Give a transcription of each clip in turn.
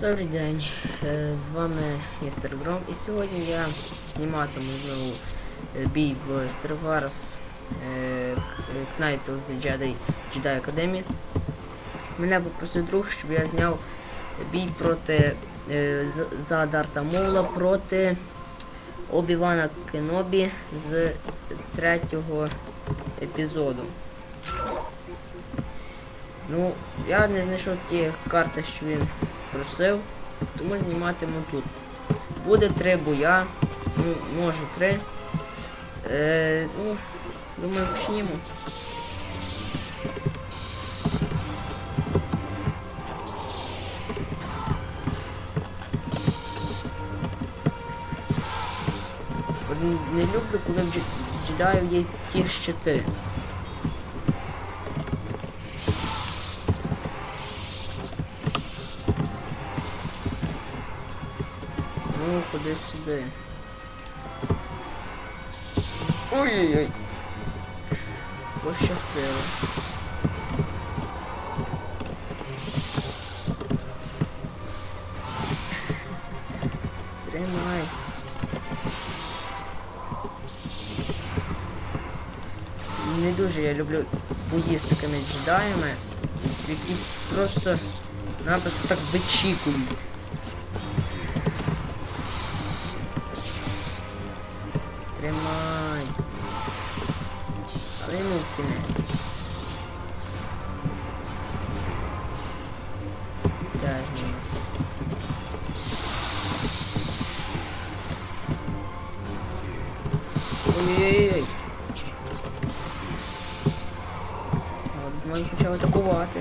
Добрий день, е, з вами містер Гром і сьогодні я зніматиму знову е, бій в Star Wars е, Knight of the Jedi Jedi Academy. Мене попросив друг, щоб я зняв бій проти за Дарта Моула проти Обівана Кенобі з третього епізоду. Ну, я не знайшов ті карти, що він просив, тому зніматиму тут. Буде три боя, ну, може три. Е, ну, думаю, почнімо. Не люблю, коли в джедаїв є ті щити. Ну, ходи сюди. Ой-ой-ой. Пощастило. Тримай. Не дуже я люблю бої з такими джедаями, які просто напросто так вичікують. Тримай. Але йому в кінець. Теж ні. Ой-ой-ой. От Він почав атакувати.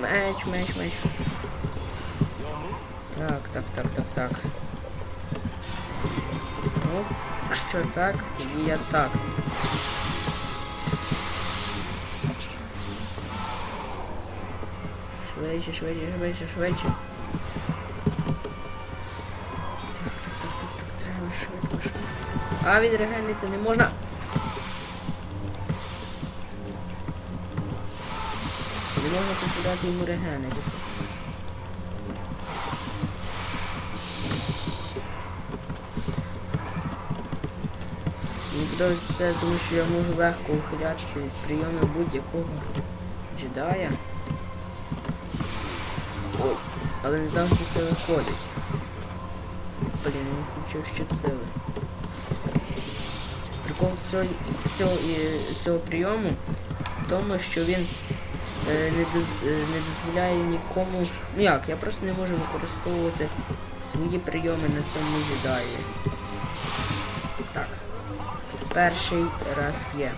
Меч, меч, меч. Так, так, так, так, так. Ну, що так, тоді я так. Швидше, швидше, швидше, швидше. Так, так, так, так, так, треба швидко. А відрегениться не можна. Не можна тут дати йому регенитися. Подобається це, тому що я можу легко ухилятися від прийомів будь-якого джедая. Але не завжди це виходить. Блін, не включив ще сили. Прикол цього, цього, цього прийому в тому, що він е, не, доз, е, не дозволяє нікому. Ну як, я просто не можу використовувати свої прийоми на цьому джедаї. Перший раз є.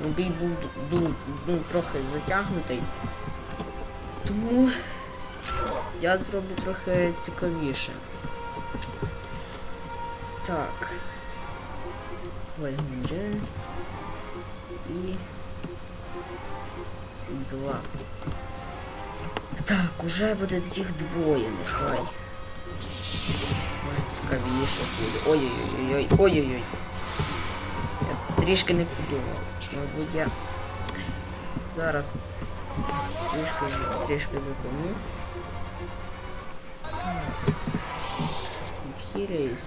Бій був ду- ду- ну, трохи затягнутий. Тому я зроблю трохи цікавіше. Так. Вальгунджин. І... Два. Так, уже буде таких двоє, нехай. Цікавіше буде. Ой, Цікавіше буде. Ой-ой-ой-ой. Ой-ой-ой. Трішки не подумав. Мабуть, я зараз трішки, трішки затону. Відхиляюсь.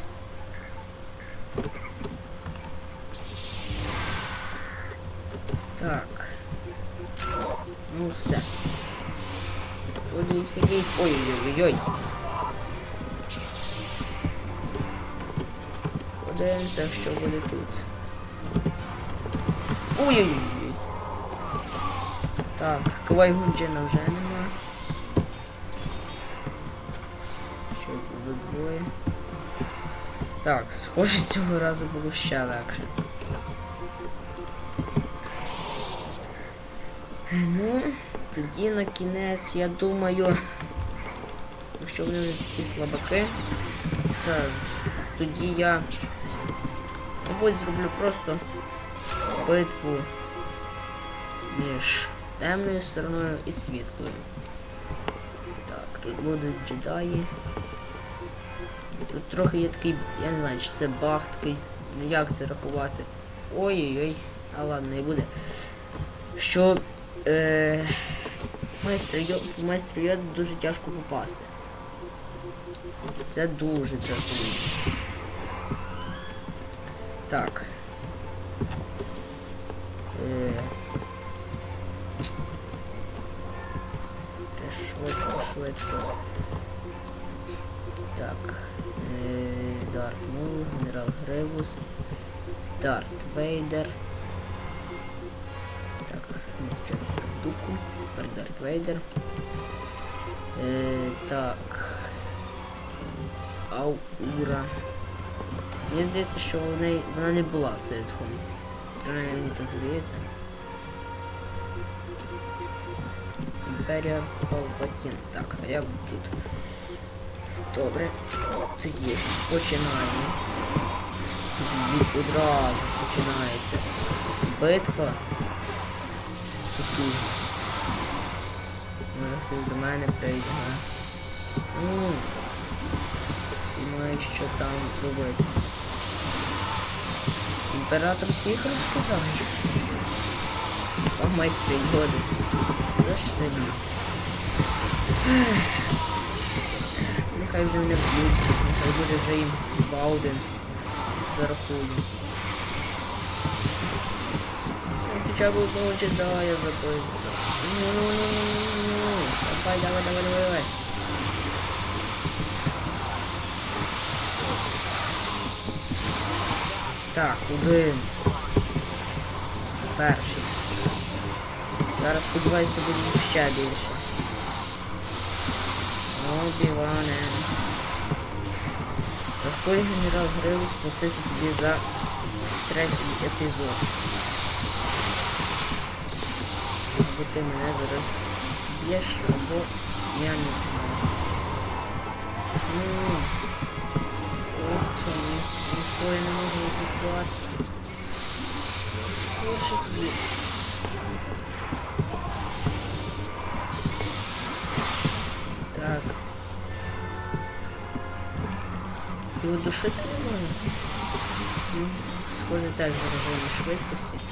Так. Ну все. Ходіть. Ой-ой-ой-ой. Подивимося, що буде тут. Ой-ой-ой. Так, Квайгунджина вже нема. Що буде двоє. Так, схоже, цього разу було ще легше. Ну, тоді на кінець, я думаю, якщо вони такі слабаки, то тоді я, мабуть, зроблю просто битву між темною стороною і світлою. Так, тут будуть джедаї. Тут трохи є такий, я не знаю, чи це баг такий, ну як це рахувати. Ой-ой-ой, а ладно, не буде. Що е, майстра Йо- в майстра Йода дуже тяжко попасти. Це дуже дратує. Так. Швидко. Так. Е, Дарт Мул, Генерал Гревус. Дарт Вейдер. Так, не спочатку дуку. Тепер Дарт Вейдер. Е, так. Аура. Мені здається, що в неї, вона не була ситхом. Мені так здається. Імперія Палпатін. Так, а я тут. Добре. Тоді починаємо. Тоді одразу починається битва. Може хтось до мене прийде. Ну, всі мають що там зробити. Імператор всіх розказає. А майстри годи. Нехай вже не б'ють, нехай буде вже їм Бауден зарахують. Ну, Хоча б одного джедая забився. Ну-ну-ну-ну-ну. Давай, давай, давай, давай, давай. Так, один. Перший. Зараз сподіваюся буде ще більше. Обіване. Рахуй генерал Гриву сплатити тобі за третій епізод. Або ти мене зараз б'єш, або я не знаю. Ну, ох, ніхто я не можу відбувати. Лучше Так. Его души можно? Ну, схоже, так заражение швидкості.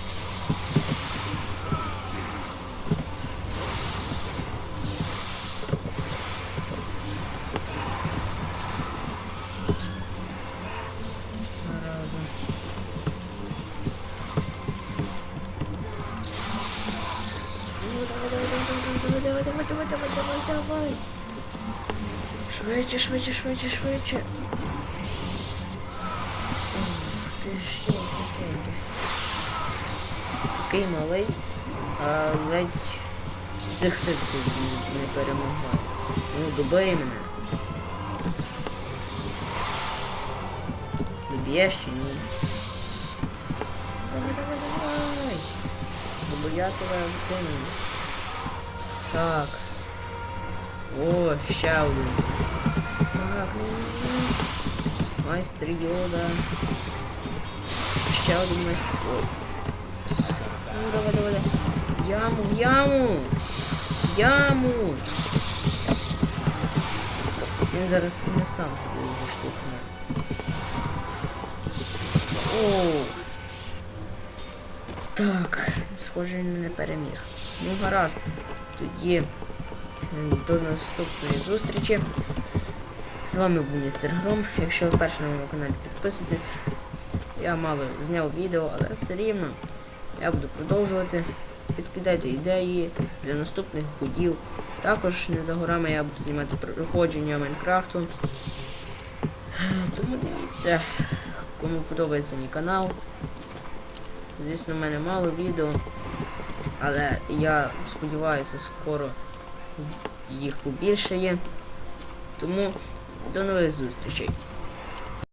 давай, давай, давай, давай, давай, давай, давай. Швидше, швидше, швидше, швидше. Ти що, такий? Такий малий, а ледь цих ситків не- перемагає. Ну, добий мене. Доб'єш чи ні? Давай, давай, давай. Бо я тебе виконую. Так. О, ще один. Майстер Йода. Ще один майстер. Ну, давай, давай, давай. Яму, яму! Яму! Він зараз мене сам туди заштовхне. О! Так, схоже, він мене переміг. Ну, гаразд. Тоді до наступної зустрічі. З вами був містер Гром. Якщо ви перші на моєму каналі підписуйтесь. Я мало зняв відео, але все рівно я буду продовжувати. Підкидайте ідеї для наступних ходів. Також не за горами я буду знімати проходження Майнкрафту. Тому дивіться, кому подобається мій канал. Звісно, в мене мало відео, але я сподіваюся, скоро їх побільшає. Тому Don't know this was the shape.